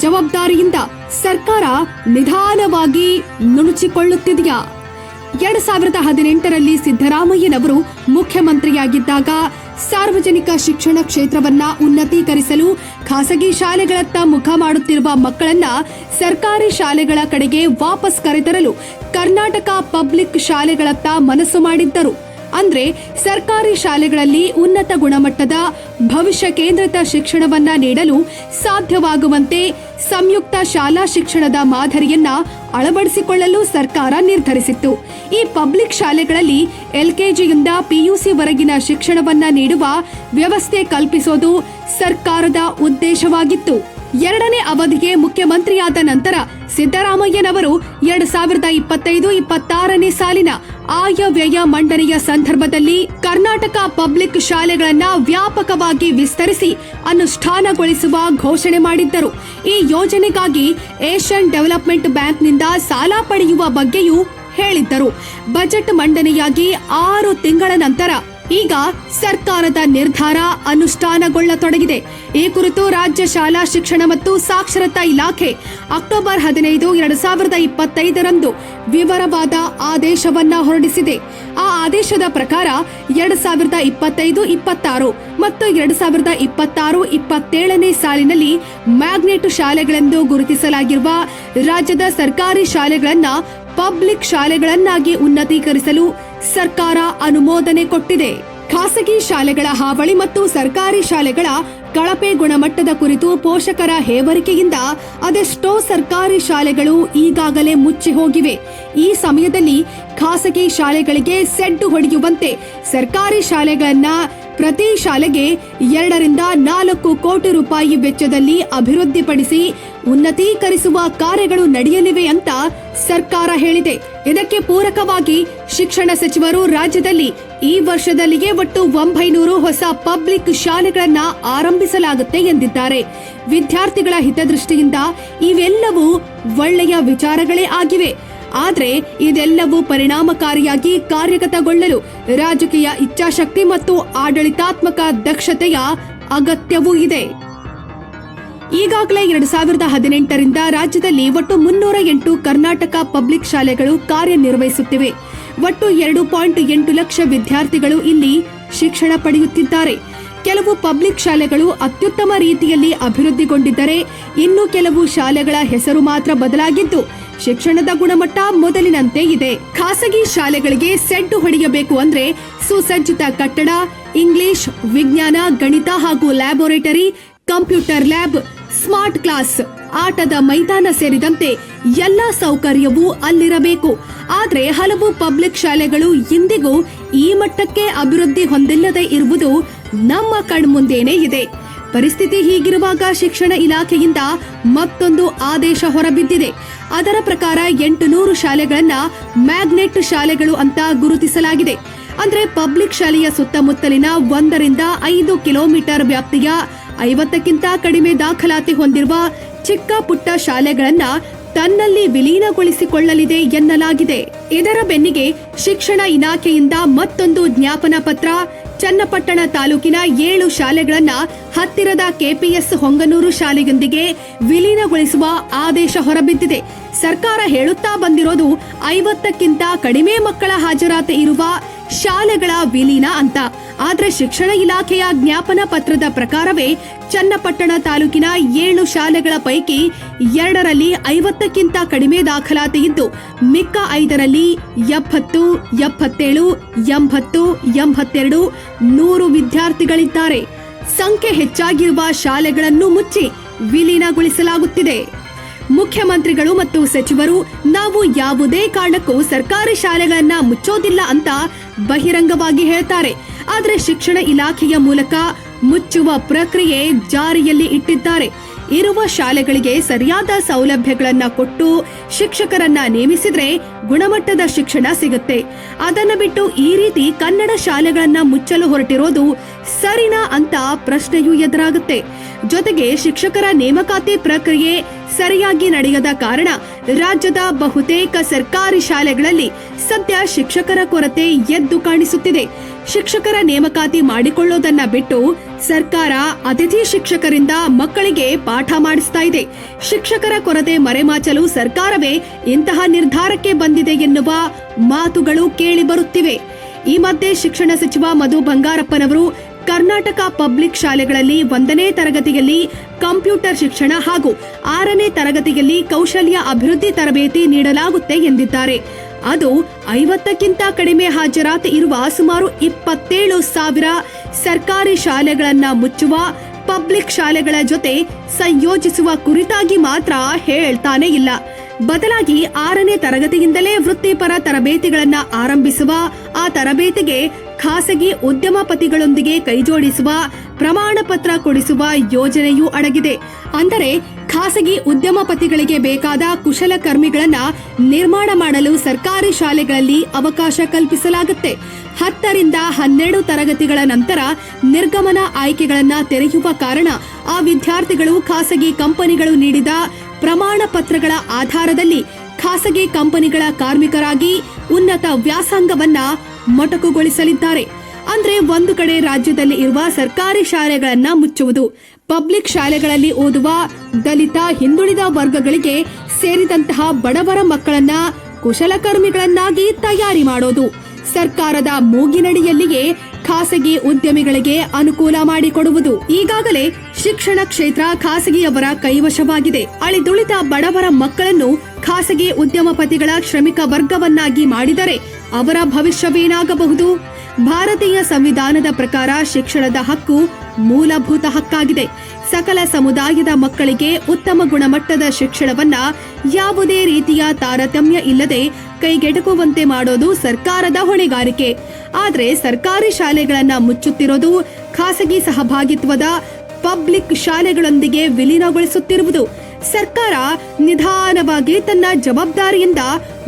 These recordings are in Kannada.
ಜವಾಬ್ದಾರಿಯಿಂದ ಸರ್ಕಾರ ನಿಧಾನವಾಗಿ ನುಣುಚಿಕೊಳ್ಳುತ್ತಿದೆಯಾ? ಎರಡ್ ಸಾವಿರದ ಹದಿನೆಂಟರಲ್ಲಿ ಸಿದ್ದರಾಮಯ್ಯನವರು ಮುಖ್ಯಮಂತ್ರಿಯಾಗಿದ್ದಾಗ ಸಾರ್ವಜನಿಕ ಶಿಕ್ಷಣ ಕ್ಷೇತ್ರವನ್ನ ಉನ್ನತೀಕರಿಸಲು ಖಾಸಗಿ ಶಾಲೆಗಳತ್ತ ಮುಖ ಮಾಡುತ್ತಿರುವ ಮಕ್ಕಳನ್ನ ಸರ್ಕಾರಿ ಶಾಲೆಗಳ ಕಡೆಗೆ ವಾಪಸ್ ಕರೆತರಲು ಕರ್ನಾಟಕ ಪಬ್ಲಿಕ್ ಶಾಲೆಗಳತ್ತ ಮನಸ್ಸು ಮಾಡಿದ್ದರು. ಅಂದ್ರೆ ಸರ್ಕಾರಿ ಶಾಲೆಗಳಲ್ಲಿ ಉನ್ನತ ಗುಣಮಟ್ಟದ ಭವಿಷ್ಯ ಕೇಂದ್ರಿತ ಶಿಕ್ಷಣವನ್ನ ನೀಡಲು ಸಾಧ್ಯವಾಗುವಂತೆ ಸಂಯುಕ್ತ ಶಾಲಾ ಶಿಕ್ಷಣದ ಮಾದರಿಯನ್ನ ಅಳವಡಿಸಿಕೊಳ್ಳಲು ಸರ್ಕಾರ ನಿರ್ಧರಿಸಿತ್ತು. ಈ ಪಬ್ಲಿಕ್ ಶಾಲೆಗಳಲ್ಲಿ ಎಲ್ಕೆಜಿಯಿಂದ ಪಿಯುಸಿವರೆಗಿನ ಶಿಕ್ಷಣವನ್ನ ನೀಡುವ ವ್ಯವಸ್ಥೆ ಕಲ್ಪಿಸೋದು ಸರ್ಕಾರದ ಉದ್ದೇಶವಾಗಿತ್ತು. ಎರಡನೇ ಅವಧಿಗೆ ಮುಖ್ಯಮಂತ್ರಿಯಾದ ನಂತರ ಸಿದ್ದರಾಮಯ್ಯನವರು ಎರಡ್ ಸಾವಿರದ ಇಪ್ಪತ್ತೈದು, ಇಪ್ಪತ್ತಾರನೇ ಸಾಲಿನ ಆಯವ್ಯಯ ಮಂಡನೆಯ ಸಂದರ್ಭದಲ್ಲಿ ಕರ್ನಾಟಕ ಪಬ್ಲಿಕ್ ಶಾಲೆಗಳನ್ನು ವ್ಯಾಪಕವಾಗಿ ವಿಸ್ತರಿಸಿ ಅನುಷ್ಠಾನಗೊಳಿಸುವ ಘೋಷಣೆ ಮಾಡಿದ್ದರು. ಈ ಯೋಜನೆಗಾಗಿ ಏಷ್ಯನ್ ಡೆವಲಪ್ಮೆಂಟ್ ಬ್ಯಾಂಕ್ನಿಂದ ಸಾಲ ಪಡೆಯುವ ಬಗ್ಗೆಯೂ ಹೇಳಿದ್ದರು. ಬಜೆಟ್ ಮಂಡನೆಯಾಗಿ ಆರು ತಿಂಗಳ ನಂತರ ಈಗ ಸರ್ಕಾರದ ನಿರ್ಧಾರ ಅನುಷ್ಠಾನಗೊಳ್ಳತೊಡಗಿದೆ. ಈ ಕುರಿತು ರಾಜ್ಯ ಶಾಲಾ ಶಿಕ್ಷಣ ಮತ್ತು ಸಾಕ್ಷರತಾ ಇಲಾಖೆ ಅಕ್ಟೋಬರ್ ಹದಿನೈದು, ಎರಡು ಸಾವಿರದ ಇಪ್ಪತ್ತೈದರಂದು ವಿವರವಾದ ಆದೇಶವನ್ನ ಹೊರಡಿಸಿದೆ. ಆ ಆದೇಶದ ಪ್ರಕಾರ ಎರಡು ಸಾವಿರದ ಇಪ್ಪತ್ತೈದು, ಇಪ್ಪತ್ತಾರು ಮತ್ತು ಎರಡು ಸಾವಿರದ ಇಪ್ಪತ್ತಾರು, ಇಪ್ಪತ್ತೇಳನೇ ಸಾಲಿನಲ್ಲಿ ಮ್ಯಾಗ್ನೆಟ್ ಶಾಲೆಗಳೆಂದು ಗುರುತಿಸಲಾಗಿರುವ ರಾಜ್ಯದ ಸರ್ಕಾರಿ ಶಾಲೆಗಳನ್ನ ಪಬ್ಲಿಕ್ ಶಾಲೆಗಳನ್ನಾಗಿ ಉನ್ನತೀಕರಿಸಲು ಸರ್ಕಾರ ಅನುಮೋದನೆ ಕೊಟ್ಟಿದೆ. ಖಾಸಗಿ ಶಾಲೆಗಳ ಹಾವಳಿ ಮತ್ತು ಸರ್ಕಾರಿ ಶಾಲೆಗಳ ಕಳಪೆ ಗುಣಮಟ್ಟದ ಕುರಿತು ಪೋಷಕರ ಹೇವರಿಕೆಯಿಂದ ಅದೆಷ್ಟೋ ಸರ್ಕಾರಿ ಶಾಲೆಗಳು ಈಗಾಗಲೇ ಮುಚ್ಚಿ ಹೋಗಿವೆ. ಈ ಸಮಯದಲ್ಲಿ ಖಾಸಗಿ ಶಾಲೆಗಳಿಗೆ ಸೆಡ್ಡು ಹೊಡೆಯುವಂತೆ ಸರ್ಕಾರಿ ಶಾಲೆಗಳನ್ನ ಪ್ರತಿ ಶಾಲೆಗೆ ಎರಡರಿಂದ ನಾಲ್ಕು ಕೋಟಿ ರೂಪಾಯಿ ವೆಚ್ಚದಲ್ಲಿ ಅಭಿವೃದ್ಧಿಪಡಿಸಿ ಉನ್ನತೀಕರಿಸುವ ಕಾರ್ಯಗಳು ನಡೆಯಲಿವೆ ಅಂತ ಸರ್ಕಾರ ಹೇಳಿದೆ. ಇದಕ್ಕೆ ಪೂರಕವಾಗಿ ಶಿಕ್ಷಣ ಸಚಿವರು ರಾಜ್ಯದಲ್ಲಿ ಈ ವರ್ಷದಲ್ಲಿಯೇ ಒಟ್ಟು ಒಂಬೈನೂರು ಹೊಸ ಪಬ್ಲಿಕ್ ಶಾಲೆಗಳನ್ನ ಆರಂಭಿಸಲಾಗುತ್ತೆ ಎಂದಿದ್ದಾರೆ. ವಿದ್ಯಾರ್ಥಿಗಳ ಹಿತದೃಷ್ಟಿಯಿಂದ ಇವೆಲ್ಲವೂ ಒಳ್ಳೆಯ ವಿಚಾರಗಳೇ ಆಗಿವೆ. ಆದರೆ ಇದೆಲ್ಲವೂ ಪರಿಣಾಮಕಾರಿಯಾಗಿ ಕಾರ್ಯಗತಗೊಳ್ಳಲು ರಾಜಕೀಯ ಇಚ್ಛಾಶಕ್ತಿ ಮತ್ತು ಆಡಳಿತಾತ್ಮಕ ದಕ್ಷತೆಯ ಅಗತ್ಯವೂ ಇದೆ. ಈಗಾಗಲೇ ಎರಡು ಸಾವಿರದ ಹದಿನೆಂಟರಿಂದ ರಾಜ್ಯದಲ್ಲಿ ಒಟ್ಟು ಮುನ್ನೂರ ಎಂಟು ಕರ್ನಾಟಕ ಪಬ್ಲಿಕ್ ಶಾಲೆಗಳು ಕಾರ್ಯನಿರ್ವಹಿಸುತ್ತಿವೆ. ಒಟ್ಟು ಎರಡು ಪಾಯಿಂಟ್ ಎಂಟು ಲಕ್ಷ ವಿದ್ಯಾರ್ಥಿಗಳು ಇಲ್ಲಿ ಶಿಕ್ಷಣ ಪಡೆಯುತ್ತಿದ್ದಾರೆ. ಕೆಲವು ಪಬ್ಲಿಕ್ ಶಾಲೆಗಳು ಅತ್ಯುತ್ತಮ ರೀತಿಯಲ್ಲಿ ಅಭಿವೃದ್ಧಿಗೊಂಡಿದ್ದರೆ ಇನ್ನು ಕೆಲವು ಶಾಲೆಗಳ ಹೆಸರು ಮಾತ್ರ ಬದಲಾಗಿದ್ದು, ಶಿಕ್ಷಣದ ಗುಣಮಟ್ಟ ಮೊದಲಿನಂತೆ ಇದೆ. ಖಾಸಗಿ ಶಾಲೆಗಳಿಗೆ ಸೆಡ್ಡು ಹೊಡೆಯಬೇಕು ಅಂದ್ರೆ ಸುಸಜ್ಜಿತ ಕಟ್ಟಡ, ಇಂಗ್ಲಿಷ್, ವಿಜ್ಞಾನ, ಗಣಿತ ಹಾಗೂ laboratory, computer lab smart class. ಆಟದ ಮೈದಾನ ಸೇರಿದಂತೆ ಎಲ್ಲಾ ಸೌಕರ್ಯವೂ ಅಲ್ಲಿರಬೇಕು. ಆದರೆ ಹಲವು ಪಬ್ಲಿಕ್ ಶಾಲೆಗಳು ಇಂದಿಗೂ ಈ ಮಟ್ಟಕ್ಕೆ ಅಭಿವೃದ್ಧಿ ಹೊಂದಿಲ್ಲದೆ ಇರುವುದು ನಮ್ಮ ಕಣ್ಮುಂದೇನೆ ಇದೆ. ಪರಿಸ್ಥಿತಿ ಹೀಗಿರುವಾಗ ಶಿಕ್ಷಣ ಇಲಾಖೆಯಿಂದ ಮತ್ತೊಂದು ಆದೇಶ ಹೊರಬಿದ್ದಿದೆ. ಅದರ ಪ್ರಕಾರ ಎಂಟು ನೂರು ಶಾಲೆಗಳನ್ನ ಮ್ಯಾಗ್ನೆಟ್ ಶಾಲೆಗಳು ಅಂತ ಗುರುತಿಸಲಾಗಿದೆ. ಅಂದ್ರೆ ಪಬ್ಲಿಕ್ ಶಾಲೆಯ ಸುತ್ತಮುತ್ತಲಿನ ಒಂದರಿಂದ ಐದು ಕಿಲೋಮೀಟರ್ ವ್ಯಾಪ್ತಿಯ ಐವತ್ತಕ್ಕಿಂತ ಕಡಿಮೆ ದಾಖಲಾತಿ ಹೊಂದಿರುವ ಚಿಕ್ಕ ಪುಟ್ಟ ಶಾಲೆಗಳನ್ನ ತನ್ನಲ್ಲಿ ವಿಲೀನಗೊಳಿಸಿಕೊಳ್ಳಲಿದೆ ಎನ್ನಲಾಗಿದೆ. ಇದರ ಬೆನ್ನಿಗೆ ಶಿಕ್ಷಣ ಇಲಾಖೆಯಿಂದ ಮತ್ತೊಂದು ಜ್ಞಾಪನ ಪತ್ರ, ಚನ್ನಪಟ್ಟಣ ತಾಲೂಕಿನ ಏಳು ಶಾಲೆಗಳನ್ನ ಹತ್ತಿರದ ಕೆಪಿಎಸ್ ಹೊಂಗನೂರು ಶಾಲೆಯೊಂದಿಗೆ ವಿಲೀನಗೊಳಿಸುವ ಆದೇಶ ಹೊರಬಿದ್ದಿದೆ. ಸರ್ಕಾರ ಹೇಳುತ್ತಾ ಬಂದಿರೋದು ಐವತ್ತಕ್ಕಿಂತ ಕಡಿಮೆ ಮಕ್ಕಳ ಹಾಜರಾತಿ ಇರುವ ಶಾಲೆಗಳ ವಿಲೀನ ಅಂತ. ಆದ್ರೆ ಶಿಕ್ಷಣ ಇಲಾಖೆಯ ಜ್ಞಾಪನ ಪತ್ರದ ಪ್ರಕಾರವೇ ಚನ್ನಪಟ್ಟಣ ತಾಲೂಕಿನ ಏಳು ಶಾಲೆಗಳ ಪೈಕಿ ಎರಡರಲ್ಲಿ ಐವತ್ತಕ್ಕಿಂತ ಕಡಿಮೆ ದಾಖಲಾತಿ ಇದ್ದು, ಮಿಕ್ಕ ಐದರಲ್ಲಿ ಎಪ್ಪತ್ತು, ಎಪ್ಪತ್ತೇಳು, ಎಂಬತ್ತು, ಎಂಬತ್ತೆರಡು, ನೂರು ವಿದ್ಯಾರ್ಥಿಗಳಿದ್ದಾರೆ. ಸಂಖ್ಯೆ ಹೆಚ್ಚಾಗಿರುವ ಶಾಲೆಗಳನ್ನು ಮುಚ್ಚಿ ವಿಲೀನಗೊಳಿಸಲಾಗುತ್ತಿದೆ. ಮುಖ್ಯಮಂತ್ರಿಗಳು ಮತ್ತು ಸಚಿವರು, ನಾವು ಯಾವುದೇ ಕಾರಣಕ್ಕೂ ಸರ್ಕಾರಿ ಶಾಲೆಗಳನ್ನ ಮುಚ್ಚೋದಿಲ್ಲ ಅಂತ ಬಹಿರಂಗವಾಗಿ ಹೇಳ್ತಾರೆ. ಆದರೆ ಶಿಕ್ಷಣ ಇಲಾಖೆಯ ಮೂಲಕ ಮುಚ್ಚುವ ಪ್ರಕ್ರಿಯೆ ಜಾರಿಯಲ್ಲಿ ಇಟ್ಟಿದ್ದಾರೆ. ಇರುವ ಶಾಲೆಗಳಿಗೆ ಸರಿಯಾದ ಸೌಲಭ್ಯಗಳನ್ನ ಕೊಟ್ಟು ಶಿಕ್ಷಕರನ್ನ ನೇಮಿಸಿದ್ರೆ ಗುಣಮಟ್ಟದ ಶಿಕ್ಷಣ ಸಿಗುತ್ತೆ. ಅದನ್ನ ಬಿಟ್ಟು ಈ ರೀತಿ ಕನ್ನಡ ಶಾಲೆಗಳನ್ನ ಮುಚ್ಚಲು ಹೊರಟಿರೋದು ಸರಿನಾ ಅಂತ ಪ್ರಶ್ನೆಯೂ ಎದುರಾಗುತ್ತೆ. ಜೊತೆಗೆ ಶಿಕ್ಷಕರ ನೇಮಕಾತಿ ಪ್ರಕ್ರಿಯೆ ಸರಿಯಾಗಿ ನಡೆಯದ ಕಾರಣ ರಾಜ್ಯದ ಬಹುತೇಕ ಸರ್ಕಾರಿ ಶಾಲೆಗಳಲ್ಲಿ ಸದ್ಯ ಶಿಕ್ಷಕರ ಕೊರತೆ ಎದ್ದು ಕಾಣಿಸುತ್ತಿದೆ. ಶಿಕ್ಷಕರ ನೇಮಕಾತಿ ಮಾಡಿಕೊಳ್ಳೋದನ್ನ ಬಿಟ್ಟು ಸರ್ಕಾರ ಅತಿಥಿ ಶಿಕ್ಷಕರಿಂದ ಮಕ್ಕಳಿಗೆ ಪಾಠ ಮಾಡಿಸ್ತಾ ಇದೆ. ಶಿಕ್ಷಕರ ಕೊರತೆ ಮರೆಮಾಚಲು ಸರ್ಕಾರವೇ ಇಂತಹ ನಿರ್ಧಾರಕ್ಕೆ ಬಂದಿದೆ ಎನ್ನುವ ಮಾತುಗಳು ಕೇಳಿ ಬರುತ್ತಿವೆ. ಈ ಮಧ್ಯೆ ಶಿಕ್ಷಣ ಸಚಿವ ಮಧು ಬಂಗಾರಪ್ಪನವರು ಕರ್ನಾಟಕ ಪಬ್ಲಿಕ್ ಶಾಲೆಗಳಲ್ಲಿ ಒಂದನೇ ತರಗತಿಯಲ್ಲಿ ಕಂಪ್ಯೂಟರ್ ಶಿಕ್ಷಣ ಹಾಗೂ ಆರನೇ ತರಗತಿಯಲ್ಲಿ ಕೌಶಲ್ಯ ಅಭಿವೃದ್ಧಿ ತರಬೇತಿ ನೀಡಲಾಗುತ್ತೆ ಎಂದಿದ್ದಾರೆ. ಅದು ಐವತ್ತಕ್ಕಿಂತ ಕಡಿಮೆ ಹಾಜರಾತಿ ಇರುವ ಸುಮಾರು ಇಪ್ಪತ್ತೇಳು ಸಾವಿರ ಸರ್ಕಾರಿ ಶಾಲೆಗಳನ್ನ ಮುಚ್ಚುವ, ಪಬ್ಲಿಕ್ ಶಾಲೆಗಳ ಜೊತೆ ಸಂಯೋಜಿಸುವ ಕುರಿತಾಗಿ ಮಾತ್ರ ಹೇಳ್ತಾನೆ ಇಲ್ಲ. ಬದಲಾಗಿ ಆರನೇ ತರಗತಿಯಿಂದಲೇ ವೃತ್ತಿಪರ ತರಬೇತಿಗಳನ್ನ ಆರಂಭಿಸುವ, ಆ ತರಬೇತಿಗೆ ಖಾಸಗಿ ಉದ್ಯಮಪತಿಗಳೊಂದಿಗೆ ಕೈಜೋಡಿಸುವ ಪ್ರಮಾಣ ಪತ್ರ ಕೊಡಿಸುವ ಯೋಜನೆಯೂ ಅಡಗಿದೆ. ಅಂದರೆ ಖಾಸಗಿ ಉದ್ಯಮಪತಿಗಳಿಗೆ ಬೇಕಾದ ಕುಶಲಕರ್ಮಿಗಳನ್ನ ನಿರ್ಮಾಣ ಮಾಡಲು ಸರ್ಕಾರಿ ಶಾಲೆಗಳಲ್ಲಿ ಅವಕಾಶ ಕಲ್ಪಿಸಲಾಗುತ್ತೆ. ಹತ್ತರಿಂದ ಹನ್ನೆರಡು ತರಗತಿಗಳ ನಂತರ ನಿರ್ಗಮನ ಆಯ್ಕೆಗಳನ್ನ ತೆರೆಯುವ ಕಾರಣ ಆ ವಿದ್ಯಾರ್ಥಿಗಳು ಖಾಸಗಿ ಕಂಪನಿಗಳು ನೀಡಿದ ಪ್ರಮಾಣ ಪತ್ರಗಳ ಆಧಾರದಲ್ಲಿ ಖಾಸಗಿ ಕಂಪನಿಗಳ ಕಾರ್ಮಿಕರಾಗಿ ಉನ್ನತ ವ್ಯಾಸಂಗವನ್ನ ಮೊಟಕುಗೊಳಿಸಲಿದ್ದಾರೆ. ಅಂದ್ರೆ ಒಂದು ಕಡೆ ರಾಜ್ಯದಲ್ಲಿ ಇರುವ ಸರ್ಕಾರಿ ಶಾಲೆಗಳನ್ನ ಮುಚ್ಚುವುದು ಪಬ್ಲಿಕ್ ಶಾಲೆಗಳಲ್ಲಿ ಓದುವ ದಲಿತ, ಹಿಂದುಳಿದ ವರ್ಗಗಳಿಗೆ ಸೇರಿದಂತಹ ಬಡವರ ಮಕ್ಕಳನ್ನ ಕುಶಲಕರ್ಮಿಗಳನ್ನಾಗಿ ತಯಾರಿ ಮಾಡೋದು. ಸರ್ಕಾರದ ಮೂಗಿನಡಿಯಲ್ಲಿಯೇ ಖಾಸಗಿ ಉದ್ಯಮಿಗಳಿಗೆ ಅನುಕೂಲ ಮಾಡಿಕೊಡುವುದು ಈಗಾಗಲೇ ಶಿಕ್ಷಣ ಕ್ಷೇತ್ರ ಖಾಸಗಿಯವರ ಕೈವಶವಾಗಿದೆ. ಅಳಿದುಳಿದ ಬಡವರ ಮಕ್ಕಳನ್ನು ಖಾಸಗಿ ಉದ್ಯಮಪತಿಗಳ ಶ್ರಮಿಕ ವರ್ಗವನ್ನಾಗಿ ಮಾಡಿದರೆ ಅವರ ಭವಿಷ್ಯವೇನಾಗಬಹುದು? ಭಾರತೀಯ ಸಂವಿಧಾನದ ಪ್ರಕಾರ ಶಿಕ್ಷಣದ ಹಕ್ಕು ಮೂಲಭೂತ ಹಕ್ಕಾಗಿದೆ. ಸಕಲ ಸಮುದಾಯದ ಮಕ್ಕಳಿಗೆ ಉತ್ತಮ ಗುಣಮಟ್ಟದ ಶಿಕ್ಷಣವನ್ನ ಯಾವುದೇ ರೀತಿಯ ತಾರತಮ್ಯ ಇಲ್ಲದೆ ಕೈಗೆಟಕುವಂತೆ ಮಾಡೋದು ಸರ್ಕಾರದ ಹೊಣೆಗಾರಿಕೆ. ಆದರೆ ಸರ್ಕಾರಿ ಶಾಲೆಗಳನ್ನ ಮುಚ್ಚುತ್ತಿರೋದು ಖಾಸಗಿ ಸಹಭಾಗಿತ್ವದ ಪಬ್ಲಿಕ್ ಶಾಲೆಗಳೊಂದಿಗೆ ವಿಲೀನಗೊಳಿಸುತ್ತಿರುವುದು. ಸರ್ಕಾರ ನಿಧಾನವಾಗಿ ತನ್ನ ಜವಾಬ್ದಾರಿಯಿಂದ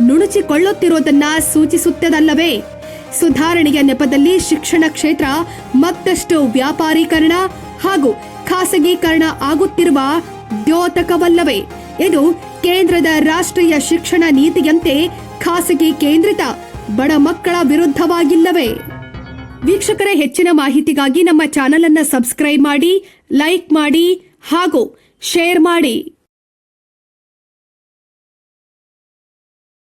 ನುಣುಚಿಕೊಳ್ಳುತ್ತಿರುವುದನ್ನ ಸೂಚಿಸುತ್ತದಲ್ಲವೇ? ಸುಧಾರಣೆಯ ನೆಪದಲ್ಲಿ ಶಿಕ್ಷಣ ಕ್ಷೇತ್ರ ಮತ್ತಷ್ಟು ವ್ಯಾಪಾರೀಕರಣ ಹಾಗೂ ಖಾಸಗೀಕರಣ ಆಗುತ್ತಿರುವ ದ್ಯೋತಕವಲ್ಲವೇ. ಇದು ಕೇಂದ್ರದ ರಾಷ್ಟ್ರೀಯ ಶಿಕ್ಷಣ ನೀತಿಯಂತೆ ಖಾಸಗಿ ಕೇಂದ್ರಿತ ಬಡ ಮಕ್ಕಳ ವಿರುದ್ಧವಾಗಿಲ್ಲವೇ. ವೀಕ್ಷಕರ, ಹೆಚ್ಚಿನ ಮಾಹಿತಿಗಾಗಿ ನಮ್ಮ ಚಾನೆಲ್ ಅನ್ನು ಸಬ್ಸ್ಕ್ರೈಬ್ ಮಾಡಿ, ಲೈಕ್ ಮಾಡಿ ಹಾಗೂ ಶೇರ್ ಮಾಡಿ.